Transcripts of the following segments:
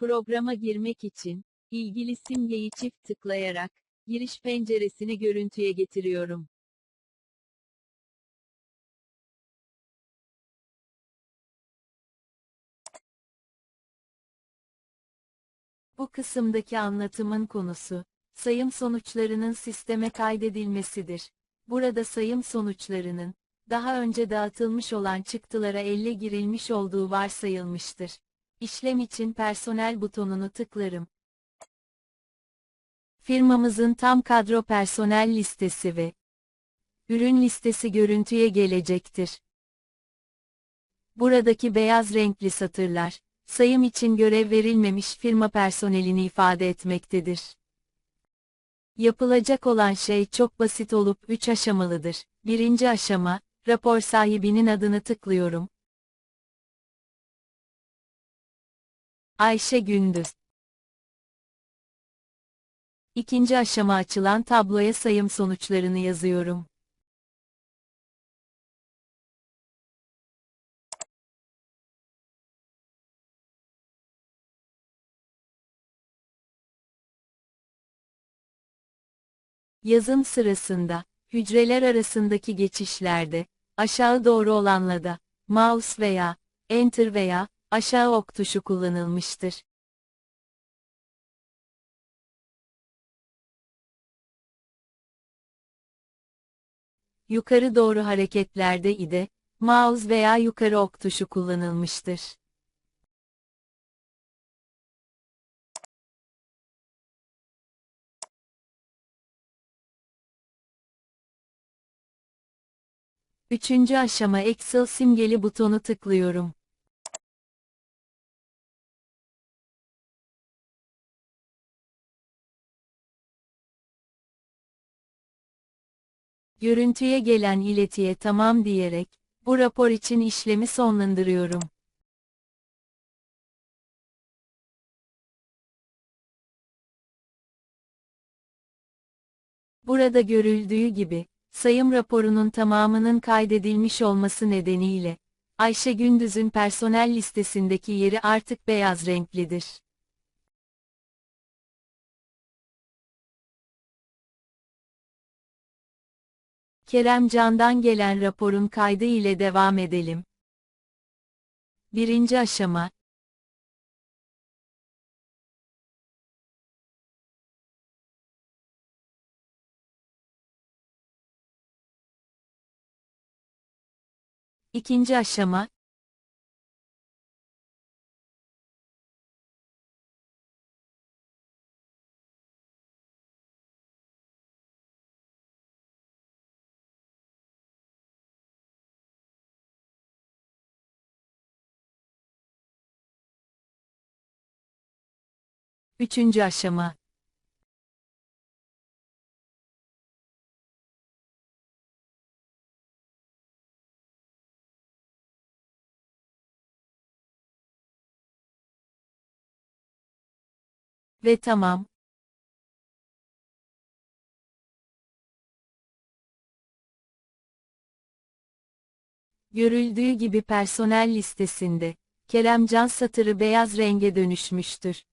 Programa girmek için, ilgili simgeyi çift tıklayarak, giriş penceresini görüntüye getiriyorum. Bu kısımdaki anlatımın konusu, sayım sonuçlarının sisteme kaydedilmesidir. Burada sayım sonuçlarının, daha önce dağıtılmış olan çıktılara elle girilmiş olduğu varsayılmıştır. İşlem için personel butonunu tıklarım. Firmamızın tam kadro personel listesi ve ürün listesi görüntüye gelecektir. Buradaki beyaz renkli satırlar, sayım için görev verilmemiş firma personelini ifade etmektedir. Yapılacak olan şey çok basit olup 3 aşamalıdır. Birinci aşama, rapor sahibinin adını tıklıyorum. Ayşe Gündüz. İkinci aşama açılan tabloya sayım sonuçlarını yazıyorum. Yazım sırasında, hücreler arasındaki geçişlerde, aşağı doğru olanla da, mouse veya, enter veya, aşağı ok tuşu kullanılmıştır. Yukarı doğru hareketlerde ide, mouse veya yukarı ok tuşu kullanılmıştır. Üçüncü aşama Excel simgeli butonu tıklıyorum. Görüntüye gelen iletiye tamam diyerek, bu rapor için işlemi sonlandırıyorum. Burada görüldüğü gibi, sayım raporunun tamamının kaydedilmiş olması nedeniyle, Ayşe Gündüz'ün personel listesindeki yeri artık beyaz renklidir. Kerem Can'dan gelen raporun kaydı ile devam edelim. Birinci aşama, İkinci aşama, Üçüncü aşama. Ve tamam. Görüldüğü gibi personel listesinde, Kerem Can satırı beyaz renge dönüşmüştür.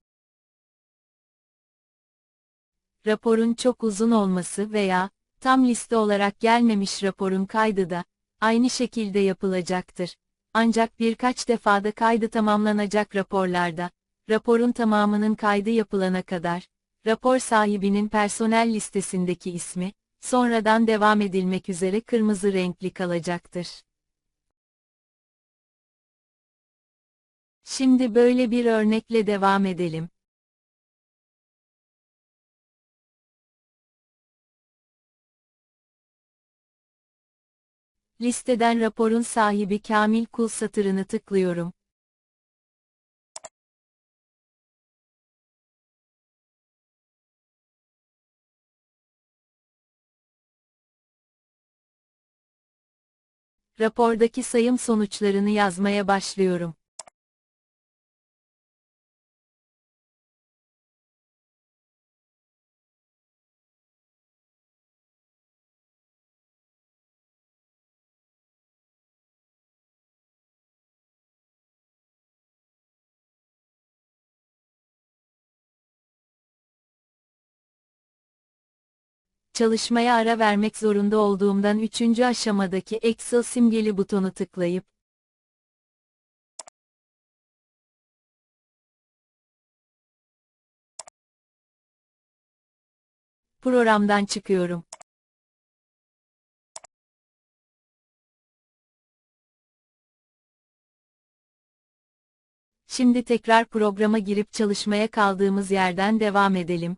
Raporun çok uzun olması veya, tam liste olarak gelmemiş raporun kaydı da, aynı şekilde yapılacaktır. Ancak birkaç defada kaydı tamamlanacak raporlarda, raporun tamamının kaydı yapılana kadar, rapor sahibinin personel listesindeki ismi, sonradan devam edilmek üzere kırmızı renkli kalacaktır. Şimdi böyle bir örnekle devam edelim. Listeden raporun sahibi Kamil Kul satırını tıklıyorum. Rapordaki sayım sonuçlarını yazmaya başlıyorum. Çalışmaya ara vermek zorunda olduğumdan üçüncü aşamadaki Excel simgeli butonu tıklayıp, Programdan çıkıyorum. Şimdi tekrar programa girip çalışmaya kaldığımız yerden devam edelim.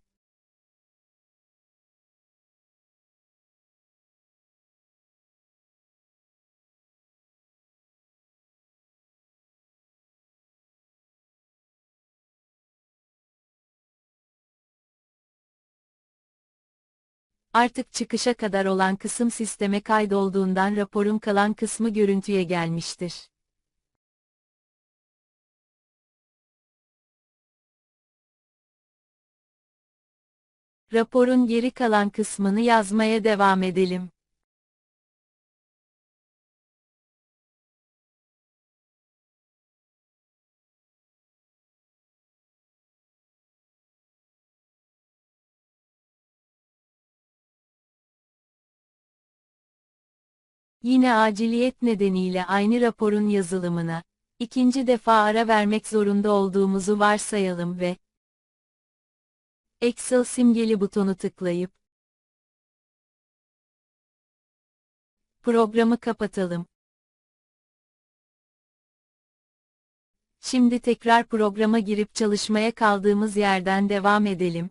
Artık çıkışa kadar olan kısım sisteme kaydolduğundan raporun kalan kısmı görüntüye gelmiştir. Raporun geri kalan kısmını yazmaya devam edelim. Yine aciliyet nedeniyle aynı raporun yazılımına, ikinci defa ara vermek zorunda olduğumuzu varsayalım ve Excel simgeli butonu tıklayıp programı kapatalım. Şimdi tekrar programa girip çalışmaya kaldığımız yerden devam edelim.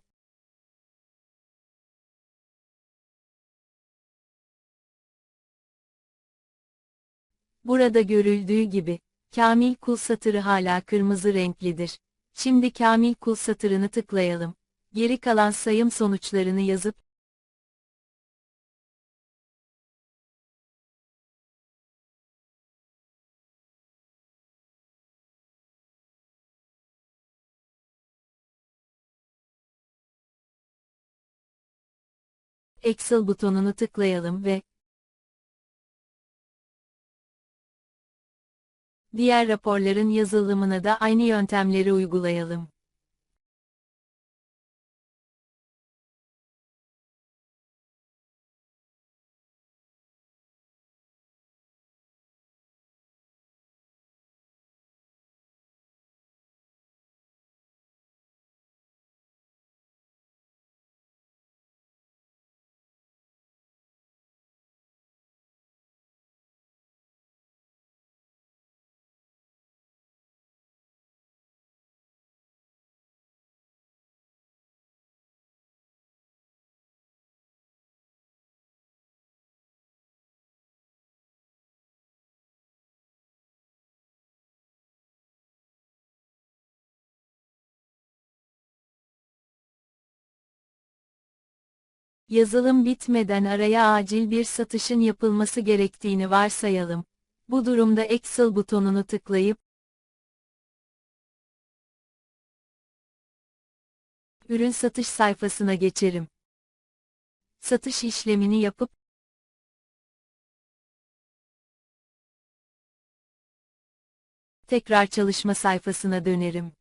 Burada görüldüğü gibi, Kamil kul satırı hala kırmızı renklidir. Şimdi Kamil kul satırını tıklayalım. Geri kalan sayım sonuçlarını yazıp, Excel butonunu tıklayalım ve Diğer raporların yazılımına da aynı yöntemleri uygulayalım. Yazılım bitmeden araya acil bir satışın yapılması gerektiğini varsayalım. Bu durumda Excel butonunu tıklayıp, ürün satış sayfasına geçerim. Satış işlemini yapıp, tekrar çalışma sayfasına dönerim.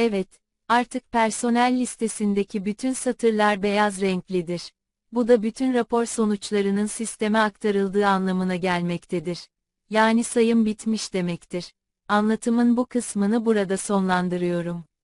Evet, artık personel listesindeki bütün satırlar beyaz renklidir. Bu da bütün rapor sonuçlarının sisteme aktarıldığı anlamına gelmektedir. Yani sayım bitmiş demektir. Anlatımın bu kısmını burada sonlandırıyorum.